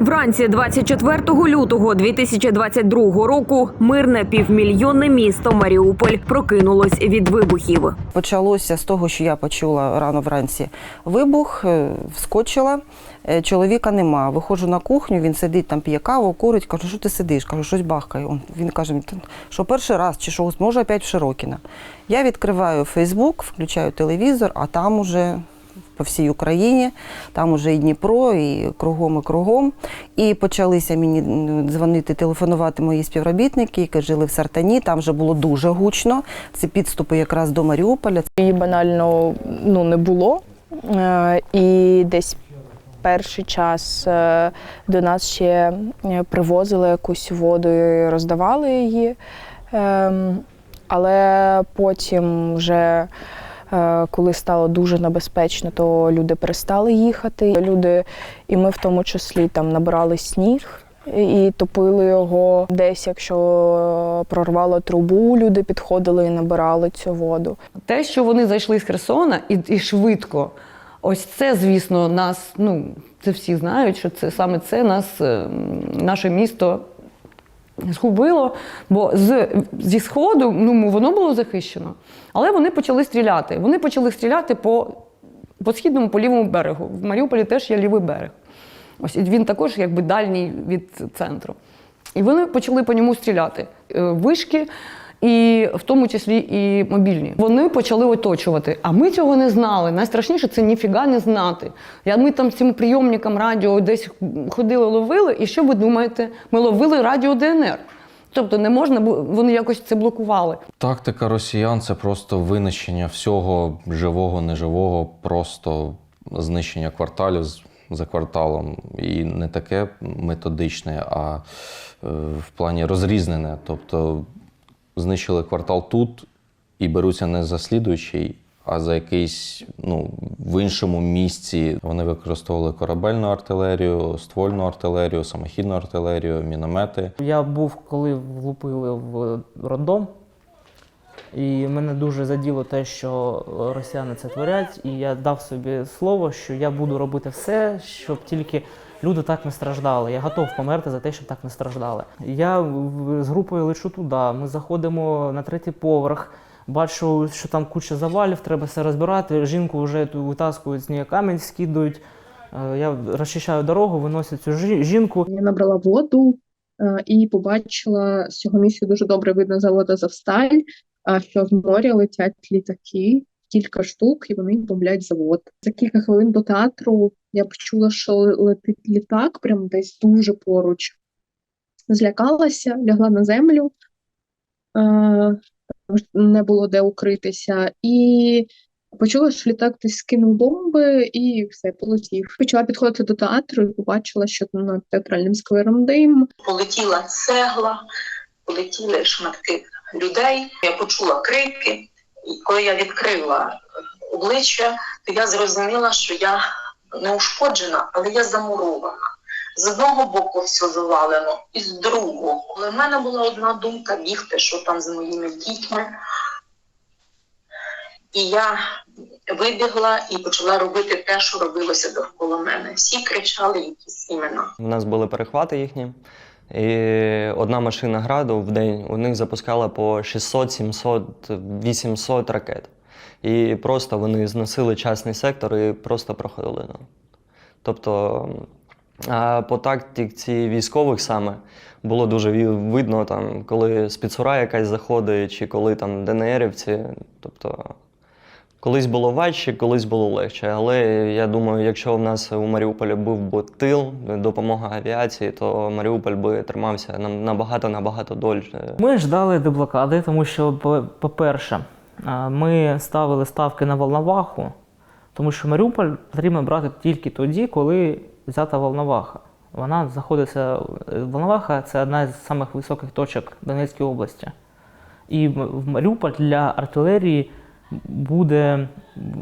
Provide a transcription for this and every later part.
Вранці 24 лютого 2022 року мирне півмільйонне місто Маріуполь прокинулось від вибухів. Почалося з того, що я почула рано вранці вибух, е, вскочила. Е, Чоловіка нема. Виходжу на кухню, він сидить там, п'є каву, курить. Кажу, що ти сидиш? Кажу, щось бахкає. Він каже, що перший раз, чи що, може опять в Широкіна. Я відкриваю Фейсбук, включаю телевізор, а там уже по всій Україні, там уже і Дніпро, і кругом, і кругом. І почалися мені дзвонити, телефонувати мої співробітники, які жили в Сартані. Там вже було дуже гучно. Це підступи якраз до Маріуполя. Її банально ну, не було. Е, І десь перший час е, до нас ще е, привозили якусь воду і роздавали її. Ем, Але потім вже. Е, Коли стало дуже небезпечно, то люди перестали їхати. Люди, і ми в тому числі там набирали сніг і топили його. Десь, якщо прорвало трубу, люди підходили і набирали цю воду. Те, що вони зайшли з Херсона і, і швидко, ось це, звісно, нас, ну, це всі знають, що це саме це нас, е, наше місто згубило, бо з, зі сходу ну, воно було захищено. Але вони почали стріляти. Вони почали стріляти по, по східному, по лівому берегу. В Маріуполі теж є лівий берег. Ось він також якби дальній від центру. І вони почали по ньому стріляти. Е, Вишки, і в тому числі і мобільні. Вони почали оточувати. А ми цього не знали. Найстрашніше це ніфіга не знати. Я, ми там цим прийомником радіо десь ходили, ловили. І що ви думаєте? Ми ловили радіо ДНР. Тобто не можна, бу- вони якось це блокували. Тактика росіян це просто винищення всього живого, неживого, просто знищення кварталів за кварталом. І не таке методичне, а е, в плані розрізнене. Тобто знищили квартал тут і беруться не за слідуючий, а за якийсь ну, в іншому місці. Вони використовували корабельну артилерію, ствольну артилерію, самохідну артилерію, міномети. Я був, коли влупили в роддом, і мене дуже заділо те, що росіяни це творять, і я дав собі слово, що я буду робити все, щоб тільки люди так не страждали. Я готов померти за те, щоб так не страждали. Я з групою лечу туди. Ми заходимо на третій поверх. Бачу, що там куча завалів, треба все розбирати. Жінку вже витаскують з неї камінь, скидують. Е, Я розчищаю дорогу, виносять цю жі- жінку. Я набрала воду е, і побачила з цього місця дуже добре видно завод Азовсталь, а що з моря летять літаки, кілька штук, і вони бомблять завод. За кілька хвилин до театру я почула, що летить літак, прямо десь дуже поруч. Злякалася, лягла на землю, не було де укритися, і Почула, що літак десь скинув бомби і все, полетів. Почала підходити до театру і побачила, що над театральним сквером дим. полетіла цегла, полетіли шматки людей. Я почула крики, і коли я відкрила е, обличчя, то я зрозуміла, що я не ушкоджена, але я замурована. З одного боку все завалено, і з другого. Але в мене була одна думка бігти, що там з моїми дітьми. І я вибігла і почала робити те, що робилося довкола мене. Всі кричали якісь імена. У нас були перехвати їхні. І одна машина граду в день у них запускала по 600, 700, 800 ракет. І просто вони зносили частний сектор і просто проходили. Ну. Тобто, а по тактиці військових саме було дуже видно, там, коли спецура якась заходить, чи коли там ДНРівці. Тобто, Колись було важче, колись було легше. Але я думаю, якщо в нас у Маріуполі був би тил, допомога авіації, то Маріуполь би тримався набагато набагато дольше. Ми ждали деблокади, тому що, по- по-перше, ми ставили ставки на Волноваху, тому що Маріуполь потрібно брати тільки тоді, коли взята Волноваха. Вона знаходиться. Волноваха це одна з самих високих точок Донецької області. І в Маріуполь для артилерії буде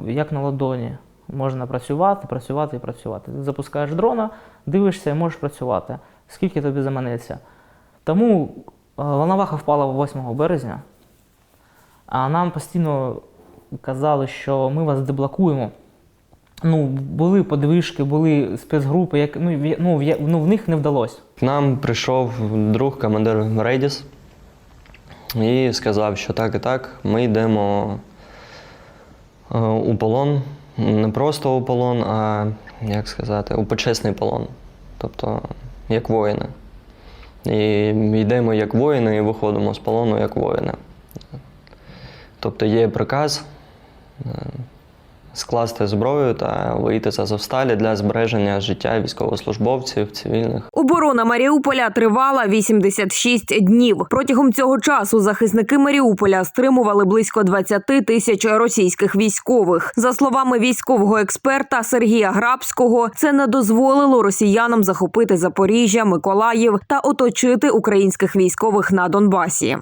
як на ладоні. Можна працювати, працювати і працювати. Ти запускаєш дрона, дивишся і можеш працювати. Скільки тобі заманеться. Тому е, Волноваха впала 8 березня, а нам постійно казали, що ми вас деблокуємо. Ну, були подвижки, були спецгрупи, як, ну, в- ну, я- ну, в них не вдалося. К нам прийшов друг, командир Рейдіс, і сказав, що так і так, ми йдемо у полон. Не просто у полон, а як сказати, у почесний полон. Тобто, як воїни. І йдемо як воїни і виходимо з полону як воїни. Тобто є приказ е, скласти зброю та вийти з Азовсталі для збереження життя військовослужбовців, цивільних. Оборона Маріуполя тривала 86 днів. Протягом цього часу захисники Маріуполя стримували близько 20 тисяч російських військових. За словами військового експерта Сергія Грабського, це не дозволило росіянам захопити Запоріжжя, Миколаїв та оточити українських військових на Донбасі.